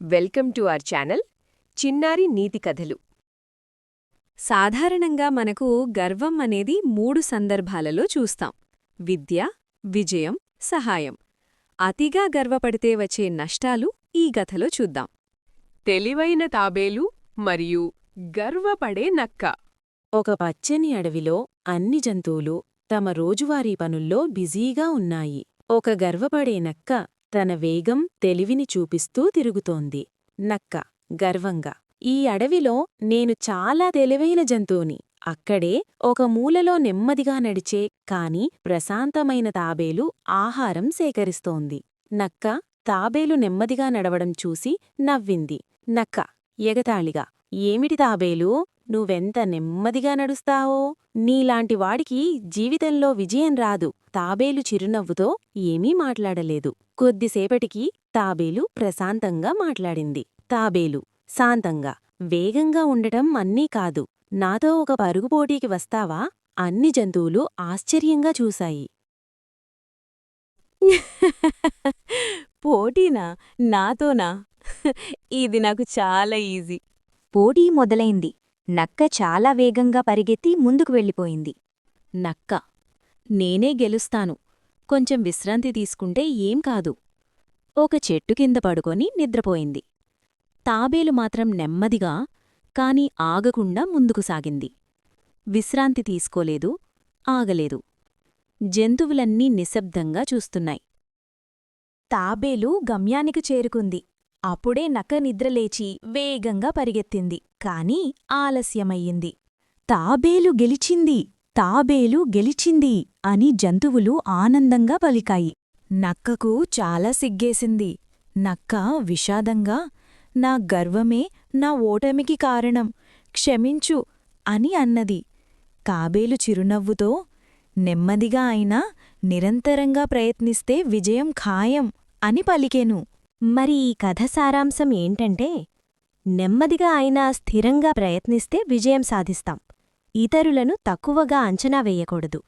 Welcome to our channel చిన్నారి నీతి కథలు. సాధారణంగా మనకు గర్వం అనేది మూడు సందర్భాలలో చూస్తాం. విద్య విజయం సహాయం. అతిగా గర్వపడితే వచ్చే నష్టాలు ఈ కథలో చూద్దాం. తెలివైన తాబేలు మరియు గర్వపడే నక్క. ఒక పచ్చని అడవిలో అన్ని జంతువులు తమ రోజువారీ పనుల్లో బిజీగా ఉన్నాయి. ఒక గర్వపడే నక్క తన వేగం తెలివిని చూపిస్తూ తిరుగుతోంది. నక్క గర్వంగా ఈ అడవిలో నేను చాలా తెలివైన జంతువుని. అక్కడే ఒక మూలలో నెమ్మదిగా నడిచే కాని ప్రశాంతమైన తాబేలు ఆహారం సేకరిస్తోంది. నక్క తాబేలు నెమ్మదిగా నడవడం చూసి నవ్వింది. నక్క ఎగతాళిగా ఏమిటి తాబేలు? నువ్వెంత నెమ్మదిగా నడుస్తావో? నీలాంటి వాడికి జీవితంలో విజయం రాదు. తాబేలు చిరునవ్వుతో ఏమీ మాట్లాడలేదు. కొద్దిసేపటికి తాబేలు ప్రశాంతంగా మాట్లాడింది. తాబేలు శాంతంగా వేగంగా ఉండటం అన్నీ కాదు. నాతో ఒక పరుగుపోటీకి వస్తావా? అన్ని జంతువులు ఆశ్చర్యంగా చూశాయి. పోటీనా? నాతోనా? ఇది నాకు చాలా ఈజీ. పోటీ మొదలైంది. నక్క చాలా వేగంగా పరిగెత్తి ముందుకు వెళ్ళిపోయింది. నక్క నేనే గెలుస్తాను. కొంచెం విశ్రాంతి తీసుకుంటే ఏం కాదు. ఒక చెట్టు కింద పడుకొని నిద్రపోయింది. తాబేలు మాత్రం నెమ్మదిగా కాని ఆగకుండా ముందుకు సాగింది. విశ్రాంతి తీసుకోలేదు ఆగలేదు. జంతువులన్నీ నిశ్శబ్దంగా చూస్తున్నాయి. తాబేలు గమ్యానికి చేరుకుంది. అప్పుడే నక్క నిద్రలేచి వేగంగా పరిగెత్తింది. కాని ఆలస్యమయ్యింది. తాబేలు గెలిచింది తాబేలు గెలిచింది అని జంతువులు ఆనందంగా పలికాయి. నక్కకు చాలా సిగ్గేసింది. నక్క విషాదంగా నా గర్వమే నా ఓటమికి కారణం క్షమించు అని అన్నది. కాబేలు చిరునవ్వుతో నెమ్మదిగా అయినా నిరంతరంగా ప్రయత్నిస్తే విజయం ఖాయం అని పలికెను. మరి ఈ కథ సారాంశం ఏంటంటే నెమ్మదిగా అయినా స్థిరంగా ప్రయత్నిస్తే విజయం సాధిస్తాం. ఇతరులను తక్కువగా అంచనా వేయకూడదు.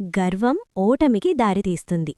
గర్వం ఓటమికి దారితీస్తుంది.